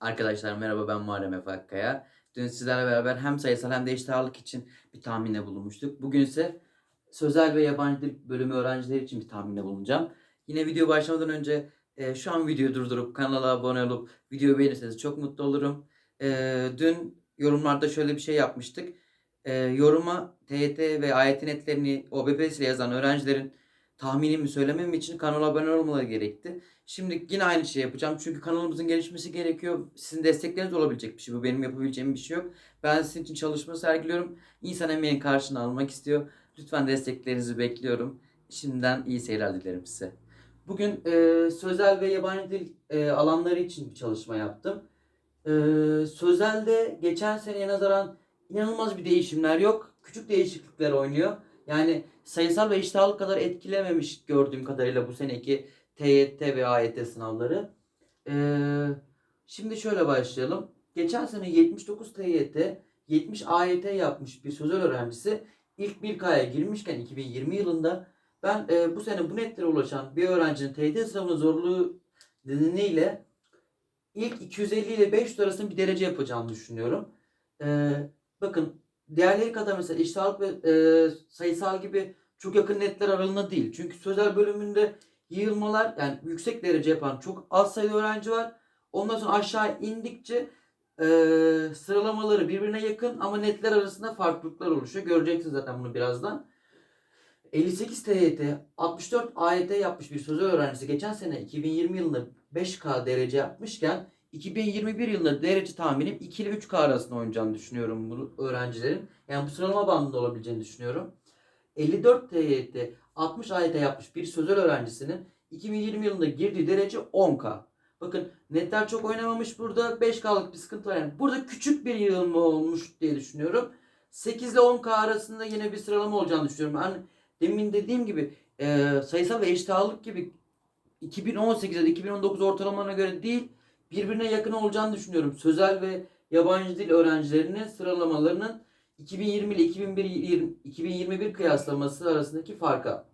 Arkadaşlar merhaba ben Muharrem Efe Akkaya. Dün sizlerle beraber hem sayısal hem de eşit ağırlık için bir tahminde bulunmuştuk. Bugün ise sözel ve yabancı dil bölümü öğrencileri için bir tahminde bulunacağım. Yine video başlamadan önce e, şu an videoyu durdurup kanala abone olup videoyu beğenirseniz çok mutlu olurum. E, dün yorumlarda şöyle bir şey yapmıştık. E, yoruma TYT ve AYT netlerini OBPS ile yazan öğrencilerin tahminimi söylemem için kanala abone olmaları gerekti. Şimdi yine aynı şey yapacağım. Çünkü kanalımızın gelişmesi gerekiyor. Sizin destekleriniz olabilecek bir şey bu. Benim yapabileceğim bir şey yok. Ben sizin için çalışma sergiliyorum. İnsan emeğin karşılığını almak istiyor. Lütfen desteklerinizi bekliyorum. Şimdiden iyi seyirler dilerim size. Bugün e, sözel ve yabancı dil e, alanları için bir çalışma yaptım. E, sözelde geçen seneye nazaran inanılmaz bir değişimler yok. Küçük değişiklikler oynuyor. Yani sayısal ve eşit ağırlık kadar etkilememiş gördüğüm kadarıyla bu seneki TYT ve AYT sınavları. Ee, şimdi şöyle başlayalım. Geçen sene 79 TYT, 70 AYT yapmış bir sözel öğrencisi ilk 1K'ya girmişken 2020 yılında ben e, bu sene bu netlere ulaşan bir öğrencinin TYT sınavının zorluğu nedeniyle ilk 250 ile 500 arasında bir derece yapacağını düşünüyorum. Ee, bakın diğerleri kadar mesela eşit ağırlık ve e, sayısal gibi çok yakın netler aralığında değil. Çünkü sözel bölümünde yığılmalar yani yüksek derece yapan çok az sayıda öğrenci var. Ondan sonra aşağı indikçe e, sıralamaları birbirine yakın ama netler arasında farklılıklar oluşuyor. Göreceksiniz zaten bunu birazdan. 58 TYT, 64 AYT yapmış bir sözel öğrencisi geçen sene 2020 yılında 5K derece yapmışken 2021 yılında derece tahminim 2 ile 3K arasında oynayacağını düşünüyorum bu öğrencilerin. Yani bu sıralama bandında olabileceğini düşünüyorum. 54 TYT, 60 AYT yapmış bir sözel öğrencisinin 2020 yılında girdiği derece 10K. Bakın netler çok oynamamış burada 5K'lık bir sıkıntı var. Yani burada küçük bir yığılma olmuş diye düşünüyorum. 8 ile 10K arasında yine bir sıralama olacağını düşünüyorum. Yani demin dediğim gibi e, sayısal ve eşit ağırlık gibi 2018 ya da 2019 ortalamalarına göre değil birbirine yakın olacağını düşünüyorum. Sözel ve yabancı dil öğrencilerinin sıralamalarının 2020 ile 2021, 2021 kıyaslaması arasındaki farka.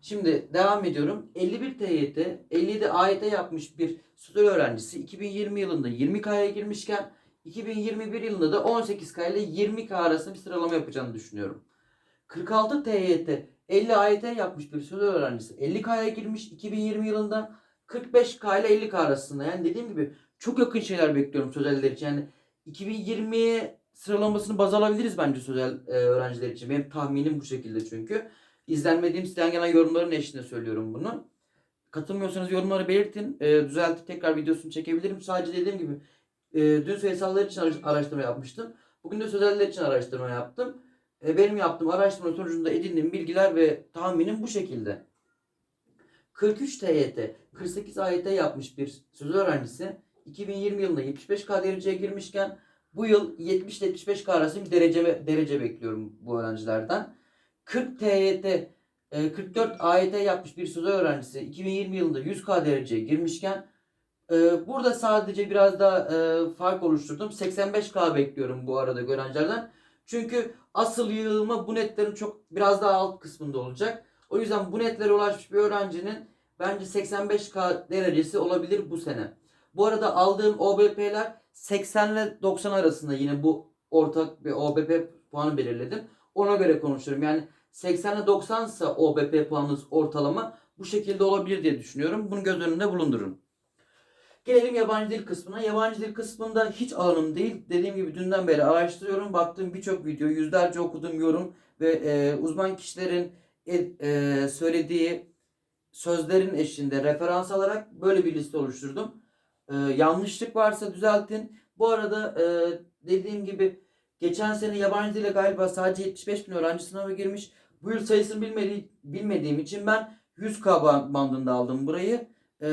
Şimdi devam ediyorum. 51 TYT, 57 AYT yapmış bir sözel öğrencisi 2020 yılında 20K'ya girmişken 2021 yılında da 18K ile 20K arasında bir sıralama yapacağını düşünüyorum. 46 TYT, 50 AYT yapmış bir sözel öğrencisi 50K'ya girmiş 2020 yılında 45K ile 50K arasında. Yani dediğim gibi çok yakın şeyler bekliyorum sözeller için. Yani 2020'ye sıralamasını baz alabiliriz bence sözel e, öğrenciler için. Benim tahminim bu şekilde çünkü. İzlenmediğim sizden gelen yorumların eşliğinde söylüyorum bunu. Katılmıyorsanız yorumları belirtin. E, düzeltip tekrar videosunu çekebilirim. Sadece dediğim gibi e, dün sayısallar için araş- araştırma yapmıştım. Bugün de sözeller için araştırma yaptım. E, benim yaptığım araştırma sonucunda edindiğim bilgiler ve tahminim bu şekilde. 43 TYT, 48 AYT yapmış bir sözel öğrencisi 2020 yılında 75K dereceye girmişken bu yıl 70 ile 75K arası bir derece derece bekliyorum bu öğrencilerden. 40 TYT, e, 44 AYT yapmış bir sözel öğrencisi 2020 yılında 100K dereceye girmişken e, burada sadece biraz daha e, fark oluşturdum. 85K bekliyorum bu arada öğrencilerden. Çünkü asıl yığılma bu netlerin çok biraz daha alt kısmında olacak. O yüzden bu netlere ulaşmış bir öğrencinin bence 85K derecesi olabilir bu sene. Bu arada aldığım OBP'ler 80 ile 90 arasında yine bu ortak bir OBP puanı belirledim. Ona göre konuşuyorum. Yani 80 ile 90 ise OBP puanınız ortalama bu şekilde olabilir diye düşünüyorum. Bunu göz önünde bulundurun. Gelelim yabancı dil kısmına. Yabancı dil kısmında hiç alanım değil. Dediğim gibi dünden beri araştırıyorum. Baktığım birçok video, yüzlerce okuduğum yorum ve e, uzman kişilerin e, e, söylediği sözlerin eşliğinde referans alarak böyle bir liste oluşturdum. E, yanlışlık varsa düzeltin. Bu arada e, dediğim gibi geçen sene yabancı dile galiba sadece 75 bin öğrenci sınava girmiş. Bu yıl sayısını bilmedi, bilmediğim için ben 100K ban- bandında aldım burayı. E,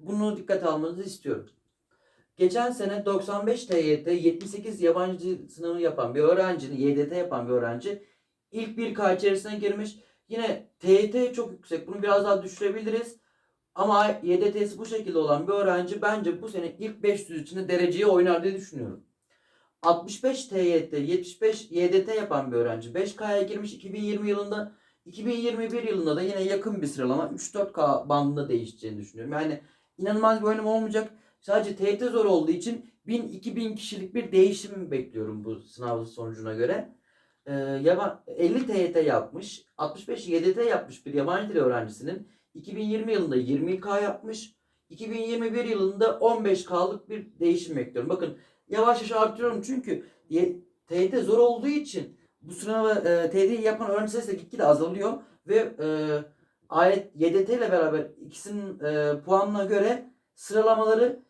bunu dikkate almanızı istiyorum. Geçen sene 95 TYT 78 yabancı sınavı yapan bir öğrencinin YDT yapan bir öğrenci ilk 1K içerisine girmiş. Yine TYT çok yüksek. Bunu biraz daha düşürebiliriz. Ama YDT'si bu şekilde olan bir öğrenci bence bu sene ilk 500 içinde dereceyi oynar diye düşünüyorum. 65 TYT, 75 YDT yapan bir öğrenci 5K'ya girmiş 2020 yılında. 2021 yılında da yine yakın bir sıralama 3-4K bandında değişeceğini düşünüyorum. Yani inanılmaz bir oynama olmayacak. sadece TYT zor olduğu için 1000-2000 kişilik bir değişim bekliyorum bu sınav sonucuna göre. Ee, yaba- 50 TYT yapmış, 65 YDT yapmış bir yabancı dil öğrencisinin 2020 yılında 20K yapmış, 2021 yılında 15K'lık bir değişim bekliyorum. Bakın yavaş yavaş artırıyorum çünkü TYT zor olduğu için bu sınavı e, TYT yapan öğrenci sayısı da gitgide azalıyor ve e, ayet YDT ile beraber ikisinin e, puanına göre sıralamaları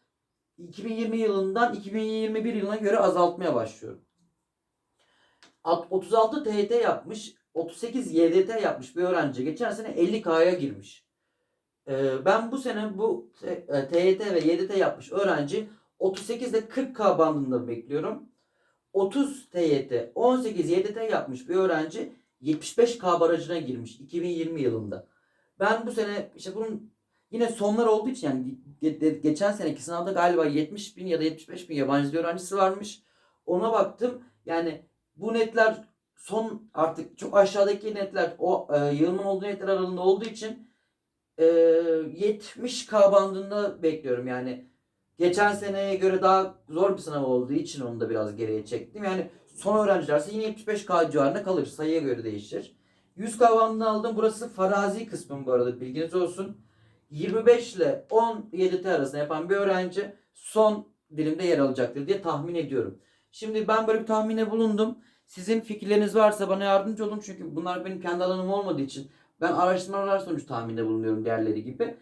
2020 yılından 2021 yılına göre azaltmaya başlıyorum. Alt- 36 TYT yapmış, 38 YDT yapmış bir öğrenci geçen sene 50K'ya girmiş. Ee, ben bu sene bu T- e, TYT ve YDT yapmış öğrenci 38 ile 40K bandında bekliyorum. 30 TYT, 18 YDT yapmış bir öğrenci 75K barajına girmiş 2020 yılında. Ben bu sene işte bunun yine sonlar olduğu için yani ge- ge- geçen seneki sınavda galiba 70 bin ya da 75 bin yabancı dil öğrencisi varmış. Ona baktım. Yani bu netler son artık çok aşağıdaki netler o e, yığılmanın olduğu netler aralığında olduğu için e, 70K bandında bekliyorum yani. Geçen seneye göre daha zor bir sınav olduğu için onu da biraz geriye çektim. Yani son öğrencilerse yine 75K civarında kalır. Sayıya göre değişir. 100K bandını aldım. Burası farazi kısmım bu arada bilginiz olsun. 25 ile 17 T arasında yapan bir öğrenci son dilimde yer alacaktır diye tahmin ediyorum. Şimdi ben böyle bir tahmine bulundum. Sizin fikirleriniz varsa bana yardımcı olun. Çünkü bunlar benim kendi alanım olmadığı için ben araştırmalar sonucu tahminde bulunuyorum diğerleri gibi.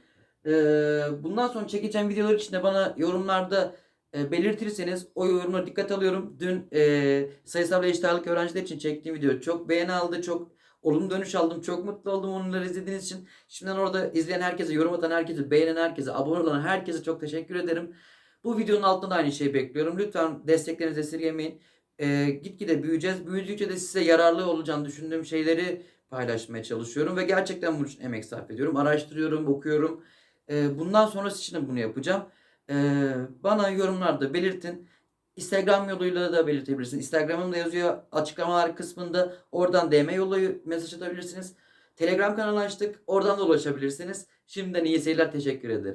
Ee, bundan sonra çekeceğim videolar için de bana yorumlarda e, belirtirseniz o yorumlara dikkat alıyorum. Dün e, sayısal ve eşit öğrenciler için çektiğim video çok beğeni aldı. Çok olumlu dönüş aldım. Çok mutlu oldum onları izlediğiniz için. Şimdiden orada izleyen herkese, yorum atan herkese, beğenen herkese, abone olan herkese çok teşekkür ederim. Bu videonun altında da aynı şeyi bekliyorum. Lütfen desteklerinizi esirgemeyin. Ee, gitgide büyüyeceğiz. Büyüdükçe de size yararlı olacağını düşündüğüm şeyleri paylaşmaya çalışıyorum. Ve gerçekten bunun için emek sarf ediyorum. Araştırıyorum, okuyorum. Ee, bundan sonrası için de bunu yapacağım. Ee, bana yorumlarda belirtin. Instagram yoluyla da belirtebilirsiniz. Instagram'ım da yazıyor açıklamalar kısmında. Oradan DM yoluyla mesaj atabilirsiniz. Telegram kanalı açtık. Oradan da ulaşabilirsiniz. Şimdiden iyi seyirler. Teşekkür ederim.